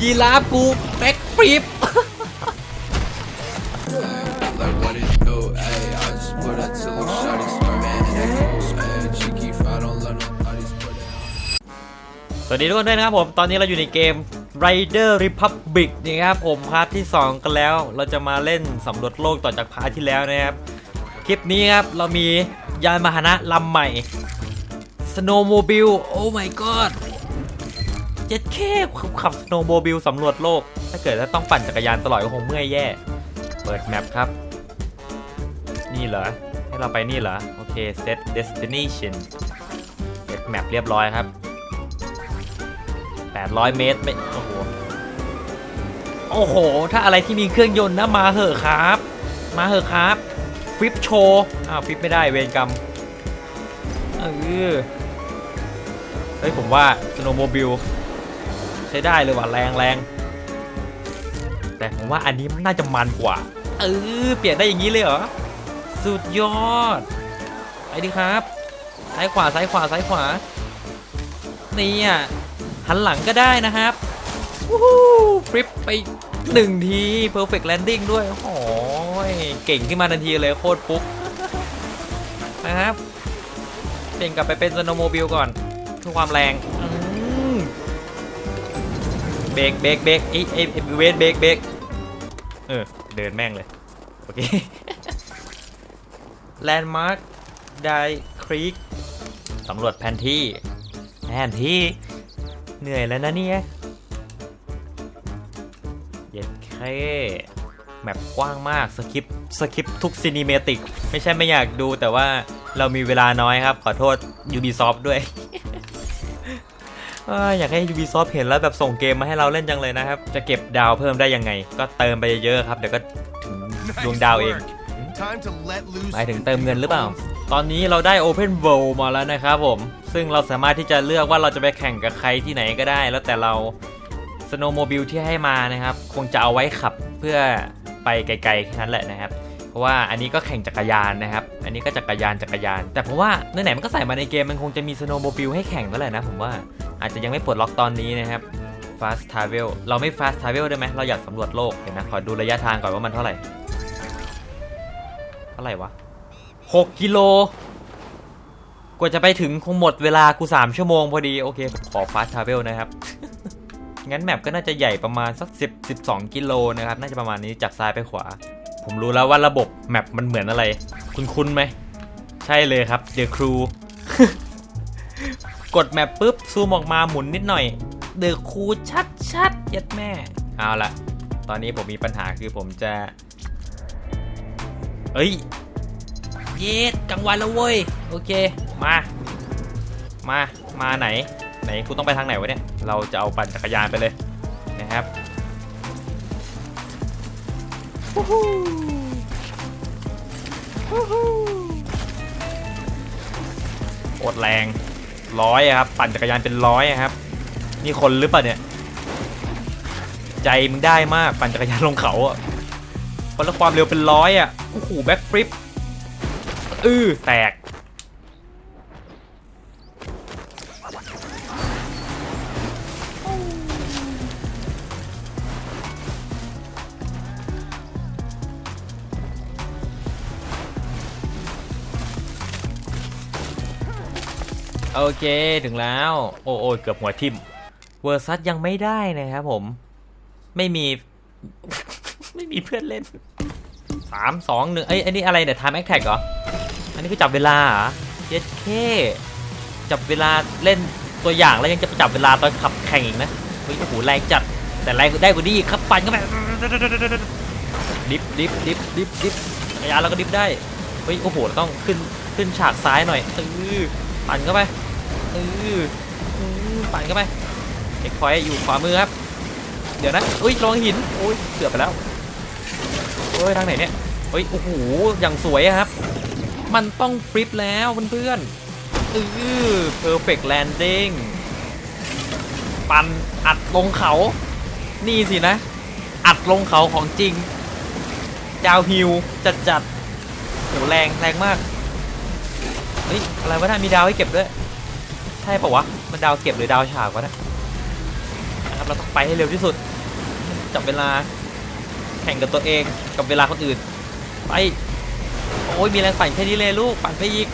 ยีราฟกูแบ็คฟลิปสวัสดีทุกคนด้วยนะครับผม ตอนนี้เราอยู่ในเกม Rider Republic นะครับผมพาร์ทที่ 2 กันแล้ว เราจะมาเล่นสำรวจโลกต่อจากพาร์ทที่แล้วนะครับ คลิปนี้ครับ เรามียานพานะลำใหม่ Snowmobile โอ้ my god เจ็ดแค่ขับ Snowmobile สำรวจโลก ถ้าเกิดถ้าต้องปั่นจักรยานตลอดก็คงเมื่อยแย่ เปิดแมปครับ นี่เหรอ ให้เราไปนี่เหรอ โอเค set destination เปิดแมปเรียบร้อยครับ 800 เมตรไม่โอ้โห โอ้โห ถ้าอะไรที่มีเครื่องยนต์นะมาเหอะครับ มาเหอะครับฟิปโชว์อ้าวฟิปไม่ได้เวรกรรมเออเฮ้ยผมว่าสโนว์โมบิล ใช้ได้เลยว่ะแรงแรงแต่ผมว่าอันนี้มันน่าจะมันกว่า เออเปลี่ยนได้อย่างนี้เลยเหรอ สุดยอด ไปดิครับ ซ้ายขวาซ้ายขวาซ้ายขวา นี่อะหันหลังก็ได้นะครับวู้ฮู้ฟลิปไปหนึ่งที perfect landing ด้วยโอ้ยเก่งขึ้นมาทันทีเลยโคตรฟุกนะครับเปลี่ยนกลับไปเป็นสโนโมบิลก่อนเพื่อความแรง เบรกเบรกเบรกไอ้ไอ้ไอ้เวทเบรกเบรกเออ เดินแม่งเลย โอเคแลนด์มาร์คไดครีกสำรวจแผนที่แผนที่ เหนื่อยแล้วนะเนี่ยเย็ดแค่แมปกว้างมากสคริปต์สคริปต์ทุกซีนิเมติก ไม่ใช่ไม่อยากดูแต่ว่าเรามีเวลาน้อยครับ ขอโทษ Ubisoft ด้วย อ้ยอยากให้ Ubisoft เห็นแล้วแบบส่งเกมมาให้เราเล่นจังเลยนะครับ จะเก็บดาวเพิ่มได้ยังไง ก็เติมไปเยอะๆครับ เดี๋ยวก็ถึงดวงดาวเอง Time to let loose หมายถึงเติมเงินหรือเปล่า ตอนนี้เราได้ Open World มาแล้วนะครับผม ซึ่งเราสามารถที่จะเลือกว่าเราจะไปแข่งกับใครที่ไหนก็ได้ แล้วแต่เรา Snowmobile ที่ให้มานะครับ คงจะเอาไว้ขับเพื่อไปไกลๆแค่นั้นแหละนะครับ เพราะว่าอันนี้ก็แข่งจักรยานนะครับ อันนี้ก็จักรยานจักรยาน แต่ผมว่าไหนๆมันก็ใส่มาในเกมมันคงจะมี Snowmobile ให้แข่งแล้วแหละนะผมว่าอาจจะยังไม่ปลดล็อกตอนนี้นะครับ Fast Travel เราไม่ Fast Travel ได้ไหมเราอยากสำรวจโลกเดี๋ยวนะขอดูระยะทางก่อนว่ามันเท่าไหร่ เท่าไหร่วะ 6 กิโล กว่าจะไปถึงคงหมดเวลากู 3 ชั่วโมงพอดี โอเคผมขอ Fast Travel นะครับ งั้นแมปก็น่าจะใหญ่ประมาณสัก 10 12 กิโลนะครับ น่าจะประมาณนี้จากซ้ายไปขวา ผมรู้แล้วว่าระบบแมปมันเหมือนอะไร คุณคุ้นไหม ใช่เลยครับ The Crew กดแมปปุ๊บซูมออกมาหมุนนิดหน่อย The Crew ชัดๆยัดแม่ เอาละตอนนี้ผมมีปัญหาคือผมจะ เอ้ย เย็ดกลางวันแล้วเว้ย โอเค มา มา มาไหน ไหนกูต้องไปทางไหนวะเนี่ย เราจะเอาปั่นจักรยานไปเลยนะครับ วู้ฮู้วู้ฮู้โคตรแรงร้อยครับ ปั่นจักรยานเป็นร้อยครับ นี่คนหรือเปล่าเนี่ย ใจมึงได้มากปั่นจักรยานลงเขาอะคนละความเร็วเป็นร้อยอะโอ้โหแบ็คฟลิป อือแตก โอเคถึงแล้ว โอ้โอ้เกือบหัวทิ่มเวอร์ซัสยังไม่ได้นะครับผม ไม่มี ไม่มีเพื่อนเล่นสามสองหนึ่งเอ้ยอันนี้อะไรเนี่ย time attack เหรอ อันนี้คือจับเวลาเหรอเย็ดเคจับเวลาเล่นตัวอย่างแล้วยังจะไปจับเวลาตอนขับแข่งอีกนะเฮ้ยโอ้โหแรงจัดแต่แรงได้กว่านี้ครับปั่นเข้าไปดิฟดิฟดิฟดิฟดิฟจักรยานเราก็ดิฟได้เฮ้ยโอ้โหต้องขึ้นขึ้นฉากซ้ายหน่อยเออ ปั่นเข้าไปเออเอปั่นเข้าไปเอ็กพอยอยู่ขวามือครับ เดี๋ยวนะเอ้ยลองหินโอ้ยเกือบไปแล้วเฮ้ยทางไหนเนี่ยเฮ้ยโอ้โหอย่างสวยครับ มันต้องฟลิปแล้วเพื่อนๆเออ perfect landing ปันอัดลงเขา นี่สินะ อัดลงเขาของจริงดาวฮิวจัดจัดๆโหแรงแรงมาก เฮ้ยอะไรวะน่ามีดาวให้เก็บด้วยใช่ปะวะมันดาวเก็บหรือดาวฉากวะเนะนะครับเราต้องไปให้เร็วที่สุดจับเวลาแข่งกับตัวเองกับเวลาคนอื่น ไปโอ้ยมีแรงปั่นแค่นี้เลยลูกปั่นไปอีก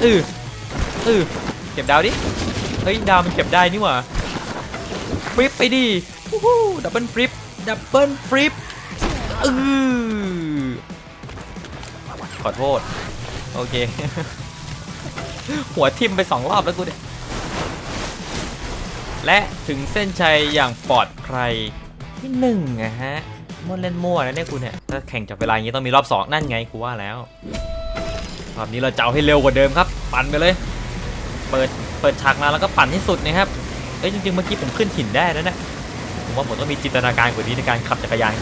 เออเออเก็บดาวดิเฮ้ยดาวมันเก็บได้นี่หว่าฟลิปไปดิดับเบิลฟลิปดับเบิลฟลิปเออ อโทษ โอเค หัวทิ่มไปสองรอบแล้วกูเนี่ยและถึงเส้นชัยอย่างปลอดภัยที่หนึ่งนะฮะมั่วเล่นมั่วนะเนี่ยกูเนี่ยถ้าแข่งจับเวลาอย่างนี้ต้องมีรอบสองนั่นไงกูว่าแล้วรอบนี้เราจะเอาให้เร็วกว่าเดิมครับ ปั่นไปเลย เปิดเปิดฉากมาแล้วก็ปั่นให้สุดนะครับเอ้ยจริงๆเมื่อกี้ผมขึ้นหินได้แล้วนะผมว่าผมต้องมีจินตนาการกว่านี้ในการขับจักรยาน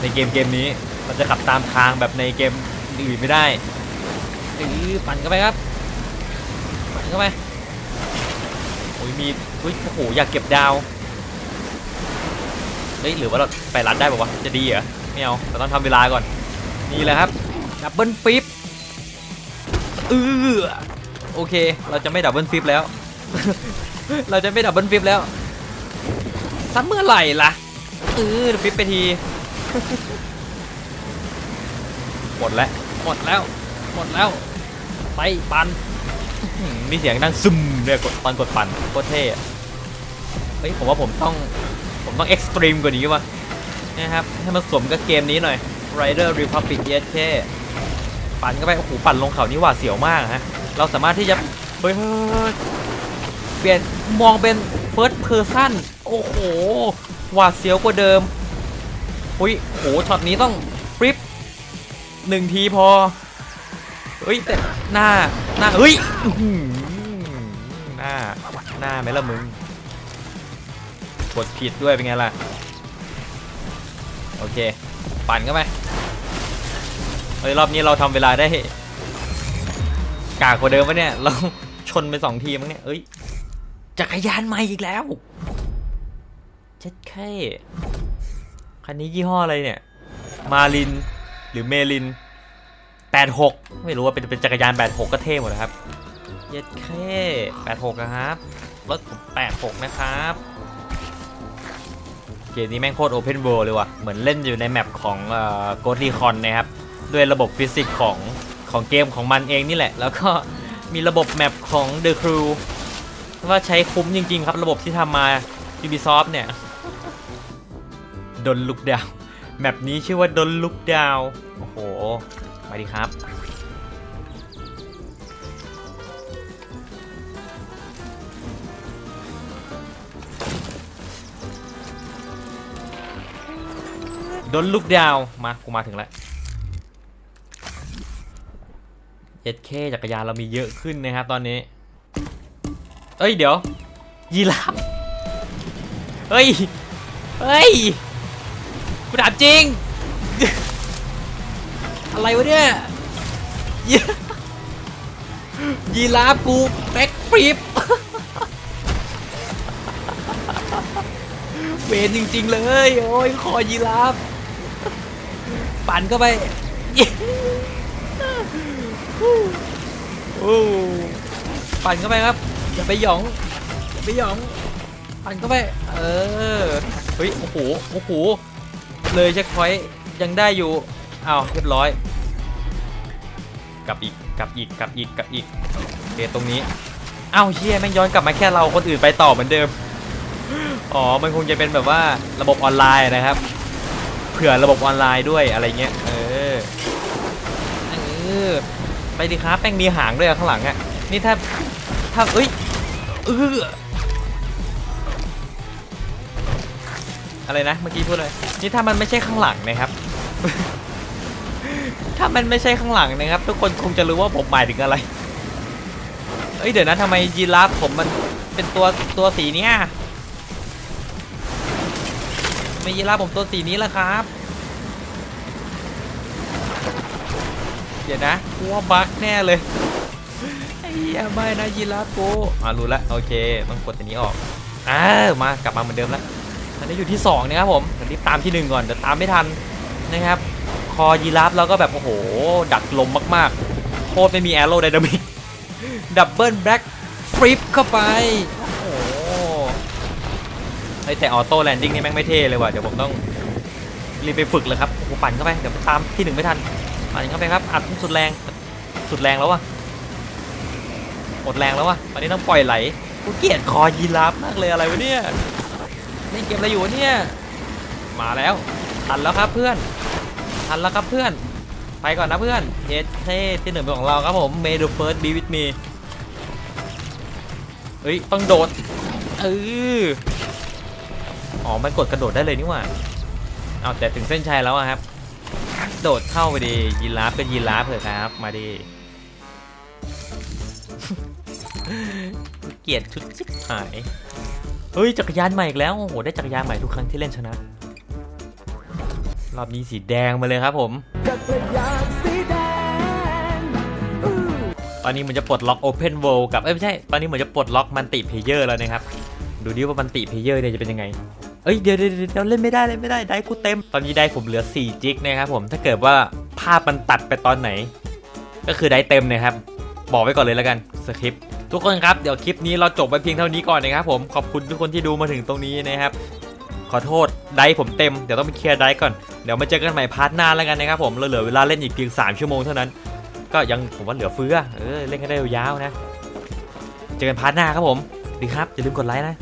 ในเกมเกมนี้ มันจะขับตามทางแบบในเกม อื่นไม่ได้เออปั่นเข้าไปครับปั่นเข้าไปโอ้ยมีโอ้ยโอ้โหอยากเก็บดาวเฮ้ยหรือว่าเราไปรัดได้ป่าวะจะดีเหรอไม่เอาเราต้องทำเวลาก่อนนี่แหละครับดับเบิลฟิปเออโอเค เราจะไม่ดับเบิลฟิปแล้ว เราจะไม่ดับเบิลฟิปแล้วซัมเมื่อไหร่ล่ะเออฟิปไปทีหมดแล้ว หมดแล้ว หมดแล้ว ไปปันอื้อหือมีเสียงดังซึมเนี่ยกดตอนกดปั่นโคตรเท่อะเฮ้ยผมว่าผมต้องผมต้องเอ็กซ์ตรีมกว่านี้ว่ะนะครับให้มันสมกับเกมนี้หน่อย Rider Republic เยสแค่ปั่นเข้าไปโอ้โหปั่นลงเขานี่หวาดเสียวมากฮะเราสามารถที่จะเฮ้ยเฮ้ยเฮ้ยเปลี่ยนมองเป็น First Person โอ้โหหวาดเสียวกว่าเดิมอุ้ยโหช็อตนี้ต้องฟลิป หนึ่งทีพอเฮ้ยแต่หน้าหน้าเฮ้ยหน้าหน้าไหมล่ะมึงกดผิดด้วยเป็นไงล่ะ โอเค ปั่นเข้าไปเฮ้ยรอบนี้เราทำเวลาได้ กากกว่าเดิมปะเนี่ย เราชนไปสองทีมั้งเนี่ยเอ้ยจักรยานใหม่อีกแล้วเจ็ดแค่คันนี้ยี่ห้ออะไรเนี่ย มาลิน หรือเมลิน 86 ไม่รู้ว่าเป็นเป็นจักรยาน 86 ก็เท่หมดนะครับ เย็ดแค่86 นะครับ รถผม 86 นะครับ เกมนี้แม่งโคตรโอเพนเวิลด์เลยว่ะ เหมือนเล่นอยู่ในแมปของเอ่อ Ghost Recon นะครับ ด้วยระบบฟิสิกส์ของของเกมของมันเองนี่แหละ แล้วก็มีระบบแมปของ The Crew ว่าใช้คุ้มจริง ๆ ครับ ระบบที่ทำมา Ubisoft เนี่ย โดนลุกดาว แมปนี้ชื่อว่าดนลุกดาว โอ้โหมาดีครับ ดนลุกดาว มา กูมาถึงแล้วเจ็ดเคจักรยานเรามีเยอะขึ้นนะครับตอนนี้ เอ้ย เดี๋ยว ยีราฟเฮ้ย เฮ้ย กูถามจริง อะไรวะเนี่ยยียีราฟกูแบ็คฟลิปเวนจริง ๆ เลย โอ้ยคอยีราฟปั่นเข้าไปโอ้ปั่นเข้าไปครับอย่าไปหยองอย่าไปหยองปั่นเข้าไป เออเฮ้ยโอ้โหโอ้โห เลยเช็คพอยต์ยังได้อยู่อ้าวเรียบร้อย กลับอีกกลับอีกกลับอีกกลับอีกโอเคตรงนี้อ้าวเฮียแม่งย้อนกลับมาแค่เราคนอื่นไปต่อเหมือนเดิมอ๋อมันคงจะเป็นแบบว่าระบบออนไลน์นะครับเผื่อระบบออนไลน์ด้วยอะไรเงี้ยเออเออไปดิครับแป้งมีหางด้วยข้างหลังอะนี่ถ้าถ้าเอ้ยเออ อะไรนะเมื่อกี้พูดเลยนี่ถ้ามันไม่ใช่ข้างหลังนะครับ ถ้ามันไม่ใช่ข้างหลังนะครับ ทุกคนคงจะรู้ว่าผมหมายถึงอะไรเอ้ยเดี๋ยวนะทำไมยีราฟผมมันเป็นตัวตัวสีเนี้ยไม่ยีราฟผมตัวสีนี้ล่ะครับ เดี๋ยวนะกูว่าบั๊กแน่เลยไอ้เหี้ยไม่นะยีราฟกูอ่ารู้ละโอเคต้องกดตัวนี้ออกอ่ามากลับมาเหมือนเดิมแล้ว อนนี้อยู่ที่สองนะครับผมเดี๋ยวรีบตามที่หนึ่งก่อนเดี๋ยวตามไม่ทันนะครับ คอยีราฟเราก็แบบโอ้โห ดักลมมากๆโคตรไม่มีแอโรไดนามิกดับเบิลแบล็กฟลิปเข้าไปโอ้โหแต่ออโต้แลนดิ้งนี่แม่งไม่เท่เลยว่ะเดี๋ยวผมต้องรีบไปฝึกเลยครับโอ้โหปั่นเข้าไปเดี๋ยวตามที่หนึ่งไม่ทันปั่นเข้าไปครับอัดสุดแรงสุดแรงแล้ววะหมดแรงแล้ววะตอนนี้ต้องปล่อยไหลกูเกลียดคอยีราฟมากเลยอะไรวะเนี่ย นี่เกมอะไรอยู่เนี่ยมาแล้วทันแล้วครับเพื่อนทันแล้วครับเพื่อน ไปก่อนนะเพื่อนเยเท่ที่หนึ่งเป็นของเราครับผม May the first be with me เฮ้ยต้องโดดเอออ๋อมันกดกระโดดได้เลยนี่หว่าเอาแต่ถึงเส้นชัยแล้วครับ โดดเข้าไปดียีราฟเป็นยีราฟเถอะครับ มาดีเกียดชุดชิบหาย เฮ้ยจักรยานใหม่อีกแล้วโอ้โหได้จักรยานใหม่ทุกครั้งที่เล่นชนะ รอบนี้สีแดงมาเลยครับผมตอนนี้เหมันจะปลดล็อก Open World กับเอ้ยไม่ใช่ตอนนี้เหมือนจะปลดล็อกมันติเพเยอร์แล้วนะครับ ดูดิว่ามันติเพเยอร์เนี่ยจะเป็นยังไงเอ้ยเดี๋ยวเดี๋ยวเดี๋ยวเล่นไม่ได้เล่นไม่ได้ได้กูเต็มตอนนี้ได้ผมเหลือ4จิกนะครับผมถ้าเกิดว่าภาพมันตัดไปตอนไหน ก็คือได้เต็มนะครับบอกไว้ก่อนเลยแล้วกันสคริปต์ ทุกคนครับเดี๋ยวคลิปนี้เราจบไปเพียงเท่านี้ก่อนนะครับผมขอบคุณทุกคนที่ดูมาถึงตรงนี้นะครับ ขอโทษได้ผมเต็มเดี๋ยวต้องไปเคลียร์ได้ก่อนเดี๋ยวมาเจอกันใหม่พาร์ทหน้าแล้วกันนะครับผมเราเหลือเวลาเล่นอีกเพียง 3 ชั่วโมงเท่านั้น ก็ยังผมว่าเหลือเฟือเออเล่นกันได้ยาวๆนะ เจอกันพาร์ทหน้าครับผมดีครับอย่าลืมกดไลค์นะ